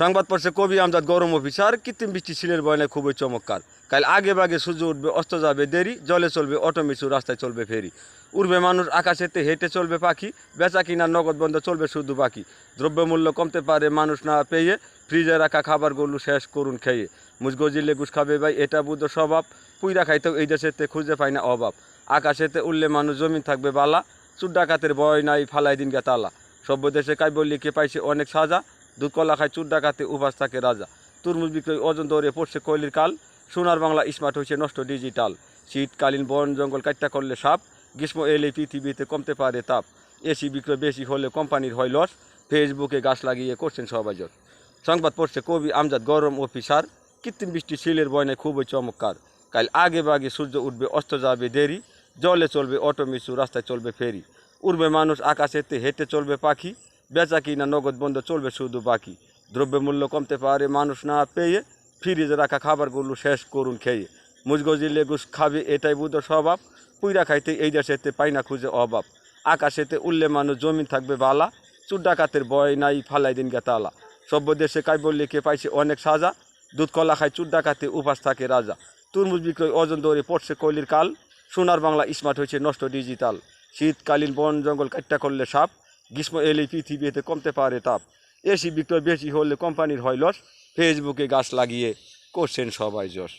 সংবাদ পড়ছে কবি আমজাদ গরম অফিসার। কৃত্রিম বৃষ্টি শিলের বয়নে খুবই চমৎকার। কাল আগে বাগে সূর্য উঠবে, অস্ত যাবে দেরি, জলে চলবে অটোমিশু, রাস্তায় চলবে ফেরি। উড়বে মানুষ, আকাশেতে হেঁটে চলবে পাখি, বেচা কিনা, নগদ বন্ধ, চলবে শুধু বাকি দ্রব্যমূল্য কমতে পারে, মানুষ না পেয়ে ফ্রিজে রাখা খাবারগুলো শেষ করুন খেয়ে। মুজগো জিলে গুস খাবে ভাই, এটা বুধ স্বভাব। পুইরা খাইতেও এই দেশেতে খুঁজে পায় না অভাব। আকাশেতে উঠলে মানুষ জমিন থাকবে বালা। চুর ডাকাতের ভয় নাই, ফালাই দিন গে তালা। সভ্য দেশে কাইব লিখে পাইছে অনেক সাজা। দুধ কলা খায় চুর ডাকাতে উপাস থাকে রাজা। তুরমুজ বিক্রয় ওজন দৌড়ে পড়ছে কয়লির কাল। সোনার বাংলা স্মার্ট হয়েছে নষ্ট ডিজিটাল। শীতকালীন বন জঙ্গল কাটটা করলে সাপ, গ্রীষ্ম এলে পৃথিবীতে কমতে পারে তাপ। এসি বিক্রয় বেশি হলে কোম্পানির হয় লস। ফেসবুকে গাছ লাগিয়ে করছেন সবাই জোর সংবাদ পড়ছে, কবি আমজাদ গরম অফিসার কৃত্রিম বৃষ্টি শিলের বয়নে খুবই চমৎকার। কাল আগে বাগে সূর্য উঠবে, অস্ত যাবে দেরি। জলে চলবে অটো মিশু রাস্তায় চলবে ফেরি। উড়বে মানুষ আকাশেতে, হেঁটে চলবে পাখি। বেচা কিনা নগদ বন্ধ চলবে শুধু বাকি। দ্রব্যমূল্য কমতে পারে, মানুষ না পেয়ে ফ্রিজে রাখা খাবারগুলো শেষ করুন খেয়ে। মুজগজি, লেগুস খাবে, এটাই বুধ স্বভাব। পুইরা খাইতে এই দেশেতে পাই না খুঁজে অভাব। আকাশেতে উল্লে মানুষ জমিন থাকবে বালা। চুর ডাকাতের বয় নাই, ফালাই দিন গে তালা। সভ্য দেশে কাইবল লিখে পাইছে অনেক সাজা। দুধ কলা খায় চুর ডাকাতে, উপাস থাকে রাজা। তুরমুজ বিক্রয় ওজন দৌড়ে পড়ছে কলির কাল। সোনার বাংলা স্মার্ট হয়েছে নষ্ট ডিজিটাল। শীতকালীন বন জঙ্গল কাট্টা করলে সাপ। গ্রীষ্ম এলে পৃথিবীতে কমতে পারে তাপ। এসি বিক্রয় বেশি হলে কোম্পানির হয় লস। ফেসবুকে গাছ লাগিয়ে করছেন সবাই যশ